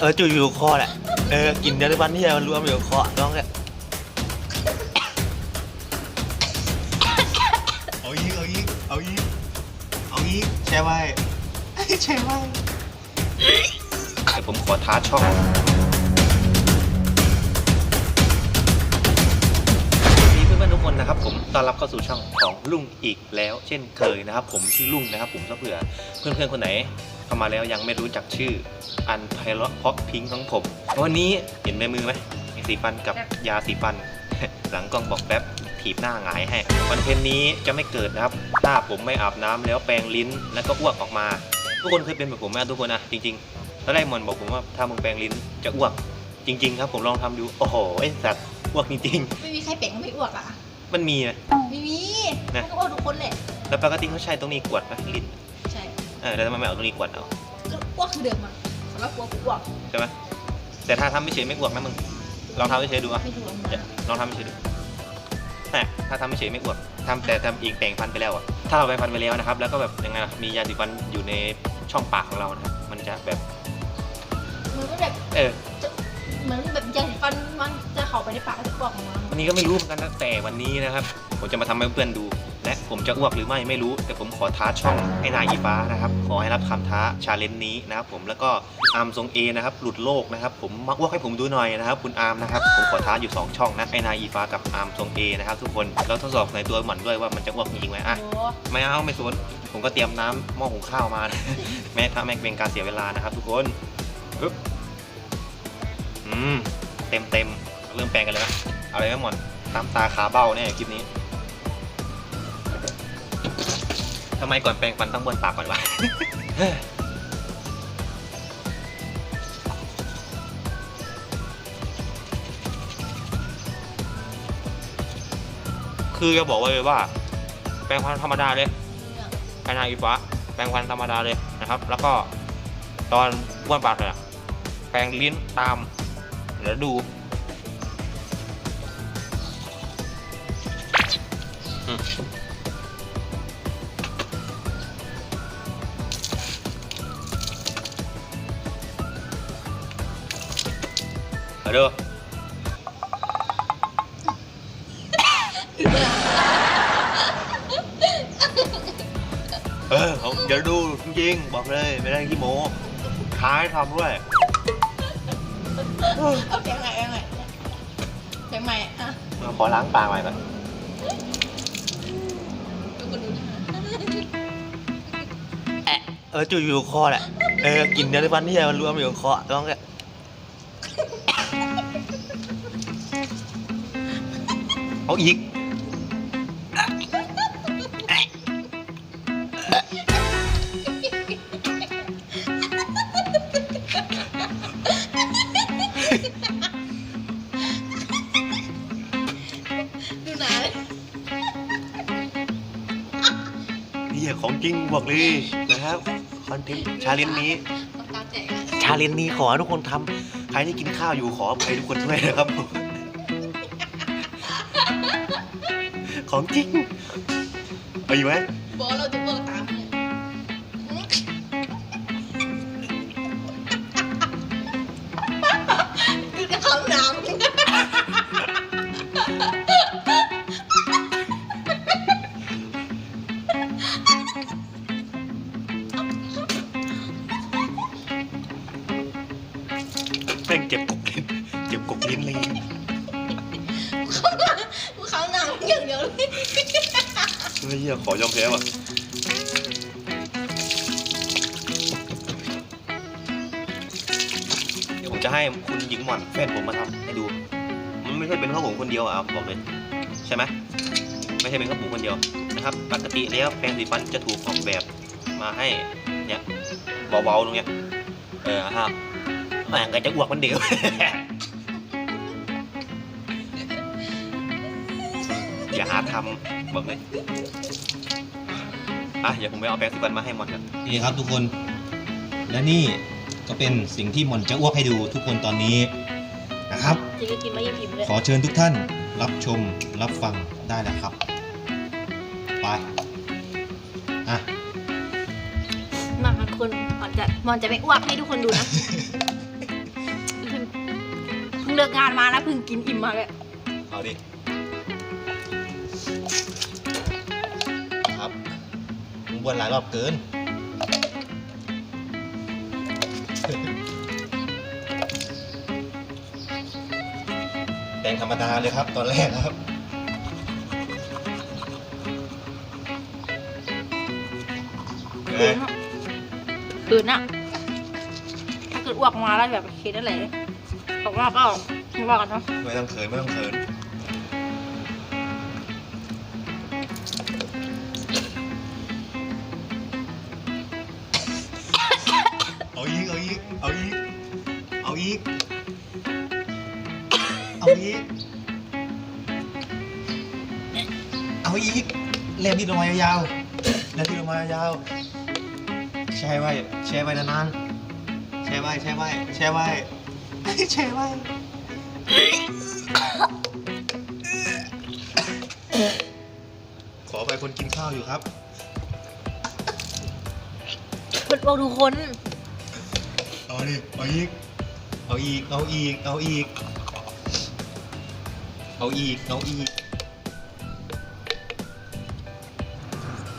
เออจุยอยู่คอแหละเออกินเดี๋ยวในวันที่มันรวมอยู่คอน้องแกเอาอีกเอาอีกเอาอีกเอาอีกแช่ไว้แช่ไว้เดี๋ยวผมขอท้าช่องมีเพื่อนๆทุกคนนะครับผมต้อนรับเข้าสู่ช่องของลุงอีกแล้ว เช่นเคยนะครับ ผมชื่อลุงนะครับ ผมถ้าเผื่อเพื่อนๆคนไหน เข้ามาแล้วยังไม่รู้จักชื่ออันไพเราะเพราะพิงค์ของผม วันนี้เห็นในมือไหมมีสีฟันกับยาสีฟัน หลังกล้องบอกแป๊บถีบหน้าหงายให้คอนเทนต์นี้จะไม่เกิดนะครับ ถ้าผมไม่อาบน้ำแล้วแปรงลิ้นแล้วก็อ้วกออกมา ทุกคนเคยเป็นแบบผมไหมทุกคนนะจริงๆตอนแรกมอนบอกผมว่าถ้ามึงแปรงลิ้นจะอ้วก จริง ๆ ครับ ผมลองทำดูโอ้โหไอ้สัตว์อ้วกจริงไม่มีใครเปล่งก็ไม่อ้วกอะๆมันมีนะไม่มีนะมันก็อ้วกทุกคนแหละแล้วปกติเขาใช้ตรงนี้กวดไหมลิ้นใช่ เออแล้วทำไมไม่เอาตรงนี้กวดเอาก็อ้วกคือเดิมอะสำหรับอ้วกกูอ้วกใช่ไหมแต่ถ้าทำไม่เฉยไม่อ้วกนะมึงลองทำไม่เฉยดูอะไม่ถูกลงเดี๋ยวมาลองทำไม่เฉยดูแต่ถ้าทำไม่เฉยไม่อ้วกทำแต่ทำเองแปรงฟันไปแล้วอะถ้าเราแปรงฟันไปแล้วนะครับ แล้วก็แบบยังไงล่ะมียาสีฟันอยู่ในช่องปากของเรานะครับมันจะแบบเหมือนมันแบบเออเหมือนแบบยาสีฟันมันจะเข้าไปในปากแล้วจะอ้วกออกมาวันนี้ก็ไม่รู้เหมือนกันนะแต่วันนี้นะครับ ผมจะมาทำให้เพื่อนดู และผมจะอ้วกหรือไม่ไม่รู้ แต่ผมขอท้าช่องให้นายอีฟ้านะครับ ขอให้รับคำท้าชาเลนจ์นี้นะครับผมแล้วก็อาร์มทรงเอนะครับหลุดโลกนะครับผมมาอ้วกให้ผมดูหน่อยนะครับ คุณอาร์มนะครับผมขอท้าอยู่ 2 ช่องนะให้นายอีฟ้ากับอาร์มทรงเอนะครับทุกคนแล้วทดสอบในตัวหมันด้วยว่ามันจะอ้วกจริงไหมอะไม่เอาไม่สนผมก็เตรียมน้ำหม้อหุงข้าวมาแม้ถ้าแม่งเป็นการเสียเวลานะครับ ทุกคนปึ๊บอืมเต็มเต็มเริ่มแปลงกันเลยนะเอาเลยไหมหมอนตามตาขาเบ้าเนี่ยคลิปนี้ ทำไมก่อนแปรงฟันต้องบนปากก่อนวะคือจะบอกไว้เลยว่า แปรงฟันธรรมดาเลยไอนาอีฟ้าแปรงฟันธรรมดาเลยนะครับ แล้วก็ตอนบ้วนปากเนี่ยแปรงลิ้นตามเดี๋ยวดูอืม เอาดูเออผมเดี๋ยวดูจริงๆบอกเลยไม่ได้ขี้โม้ท้ายทำด้วยเอาแปลงใหม่แปลงใหม่แปลงใหม่อะขอล้างปากใหม่ก่อนดูกันดูนะแอะเออจุยอยู่คอแหละเออกินเดี๋ยวในวันที่มันรวมอยู่คอต้อง เอาอีก ดูหนาเลยนี่ของจริงบอกเลยนะครับ คอนเทนต์ชาเลนจ์นี้ต้องตาแตกอะชาเลนจ์นี้ขอให้ทุกคนทำใครที่กินข้าวอยู่ขอไปทุกคนด้วยนะครับ ของจริง เอาอยู่ไหมบอกเราจะอ้วกตามเนี่ยคือจะเข้าน้ำแม่งเจ็บกบลิ้นเจ็บกบลิ้นเลยกูเข้าน้ำ อย่างเดียวเลยเฮ้ยเหี้ยขอยอมแพ้ว่ะเดี๋ยวผมจะให้คุณหญิงหม่อนแฟนผมมาทำให้ดู มันไม่ใช่เป็นข้าวผมคนเดียวอะบอกเลย ใช่ไหมไม่ใช่เป็นข้าวผมคนเดียวนะครับ ปกติแล้วแปรงสีฟันจะถูกออกแบบมาให้เนี่ยเบาๆตรงเนี้ยเออครับแม่งก็จะอ้วกมันเดียว อย่าหาทำบอกเลยอะเดี๋ยวผมไปเอาแปรงสีฟันมาให้หมดครับนี่ครับทุกคน และนี่ก็เป็นสิ่งที่หมอนจะอ้วกให้ดูทุกคนตอนนี้นะครับจริงก็กินมายังอิ่มเลยขอเชิญทุกท่านรับชมรับฟังได้แล้วครับ ไป อะ มามาคคนมอนจะมอนจะไม่อ้วกให้ทุกคนดูนะเพิ่งเพิ่งเลิกงานมานะเพิ่งกินอิ่มมาเลยเอาดิ วนหลายรอบเกินแปลงธรรมดาเลยครับ ตอนแรกครับคืนอะคืนอะถ้าเกิดอ้วกมาแล้วแบบเคสนั่นแหละออกมาก็ไม่ว่ากันเนาะไม่ต้องเขินไม่ต้องเขิน กเล่นที่ลงมายาวๆเล่นที่ลงมายาวๆแช่ไว้แช่ไว้นานๆแช่ไว้แช่ไว้แช่ไว้แช่ไว้ขอไปคนกินข้าวอยู่ครับเปิดบอกทุกคน เอาดิเอาอีก เอาอีก เอาอีก เอาอีก เอาอีก เอาอีก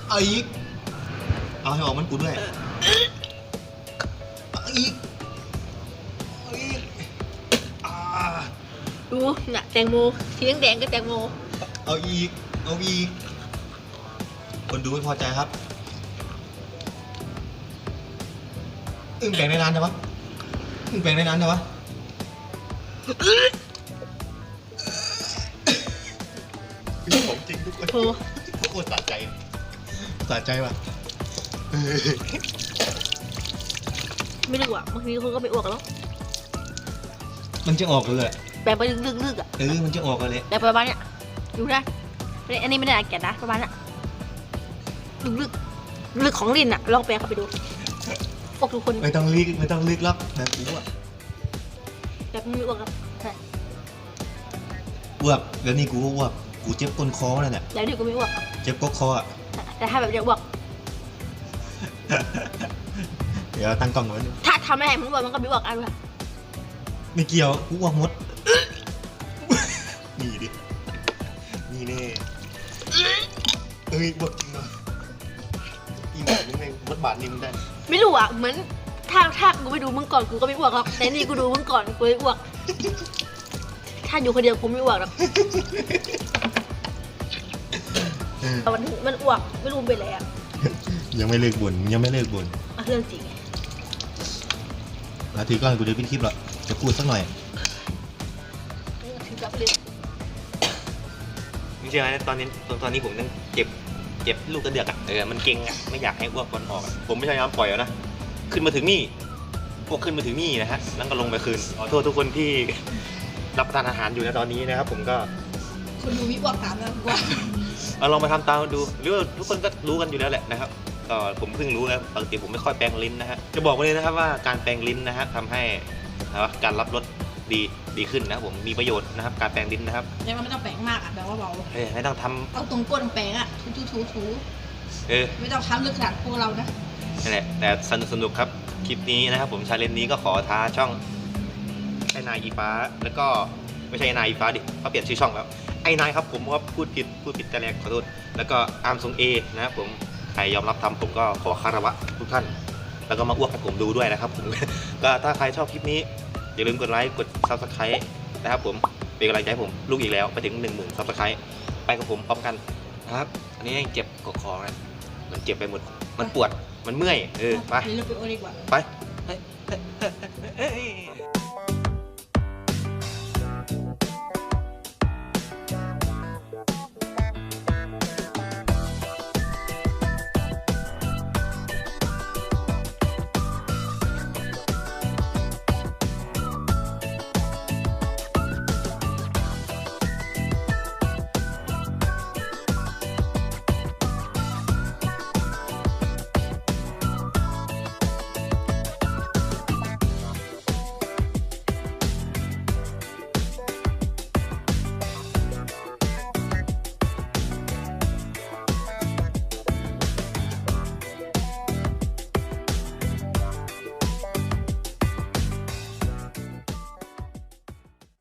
เอาอีก เอาให้ออกมันกูด้วยเอาอีกเอาอีกอ่าดูเนี่ยแตงโมสีแดงๆก็แตงโมเอาอีก เอาอีก คนดูไม่พอใจครับ อึ้งแบ่งในร้านใช่ปะอึ้งแบ่งในร้านใช่ปะนี่ของจริงทุกคนโอ้ โคตรสะใจ สะใจว่ะไม่รู้อะบางทีคนก็ไม่อ้วกแล้วมันจะออกเลยแบบไปลึกๆๆอะเออมันจะออกเลยแบบประมาณเนี้ยดูนะไม่ได้อันนี้ไม่ได้อาแกะนะประมาณเนี้ยลึกๆลึกของลิ้นอะลองแปลเข้าไปดูพวกทุกคนไม่ต้องลึกไม่ต้องลึกหรอกแบบกูอะแบบไม่อ้วกครับใช่อ้วกแล้วนี่กูก็อ้วกกูเจ็บก้นคอแล้วเนี่ยแล้วเดี๋ยวก็ไม่อ้วกครับเจ็บกกคออะ แต่ถ้าแบบจะอ้วก เดี๋ยวตั้งกล้องไว้ดูถ้าทำไม่ให้มันอ้วกมันก็ไม่อ้วกเอะด้วยไม่เกี่ยวกูอ้วกหมด นี่ดินี่แน่เอ้ยอ้วกจริงเหรออีกแบบนึงไงมดบาทนี่มึงได้ไม่รู้อะเหมือนถ้าถ้ากูไปดูมึงก่อนกูก็ไม่อ้วกหรอกแต่นี่กูดูมึงก่อนกูเลยอ้วก ถ้าอยู่คนเดียวกูไม่อ้วกหรอกเออ แต่มันมันอ้วกไม่รู้มันเป็นอะไรอะยังไม่เลิกบ่นยังไม่เลิกบ่นอะเรื่องจริงแล้วถือกล้องกูเดี๋ยวปิดคลิปหรอกจะพูดสักหน่อยถือกลับไปเลยจริงๆนะตอนนี้ตอนตอนนี้ผมยังเจ็บเจ็บลูกกระเดือกอะเออมันเก่งอะไม่อยากให้อ้วกบอลออกอะผมไม่พยายามปล่อยแล้วนะขึ้นมาถึงนี่พวกขึ้นมาถึงนี่นะฮะแล้วก็ลงไปคืนขอโทษทุกคนที่รับประทานอาหารอยู่ในตอนนี้นะครับ ผมก็ คนดูวิอ้วกตามนะกูว่า เอาลองมาทำตามดูหรือว่าทุกคนก็รู้กันอยู่แล้วแหละนะครับก็ผมเพิ่งรู้นะปกติผมไม่ค่อยแปรงลิ้นนะฮะจะบอกไว้เลยนะครับว่าการแปรงลิ้นนะฮะทำให้นะครับการรับรสดีดีขึ้นนะครับผมมีประโยชน์นะครับ การแปรงลิ้นนะครับยังไม่ต้องแปลงมากอะแบบว่าเบาเออไม่ต้องทำเอาตรงก้นแปลงอะถูถูถูถูเออไม่ต้องทำลึกขนาดพวกเรานะนั่นแหละแต่สนุกสนุกครับคลิปนี้นะครับผมชาเลนจ์นี้ก็ขอท้าช่องไอ้นายอีฟ้า แล้วก็ไม่ใช่ไอ้นายอีฟ้าดิเขาเปลี่ยนชื่อช่องแล้ว ไอ้นายครับผมว่าพูดผิดพูดผิดแต่แรกขอโทษแล้วก็อาร์มทรงเอนะครับผมใครยอมรับทำผมก็ขอคารวะทุกท่าน แล้วก็มาอ้วกให้ผมดูด้วยนะครับผมก็ถ้าใครชอบคลิปนี้ อย่าลืมกดไลค์กดซับสไครต์นะครับผมเป็นกำลังใจให้ผมลูกอีกแล้วไปถึง 1 0,000ซับสไครต์ไปกับผมพร้อมกันนะครับ อันนี้ยังเจ็บกดคอนะมันเจ็บไปหมดมันปวดมันเมื่อยเออไปเดี๋ยวเราไปโอดีกว่าไป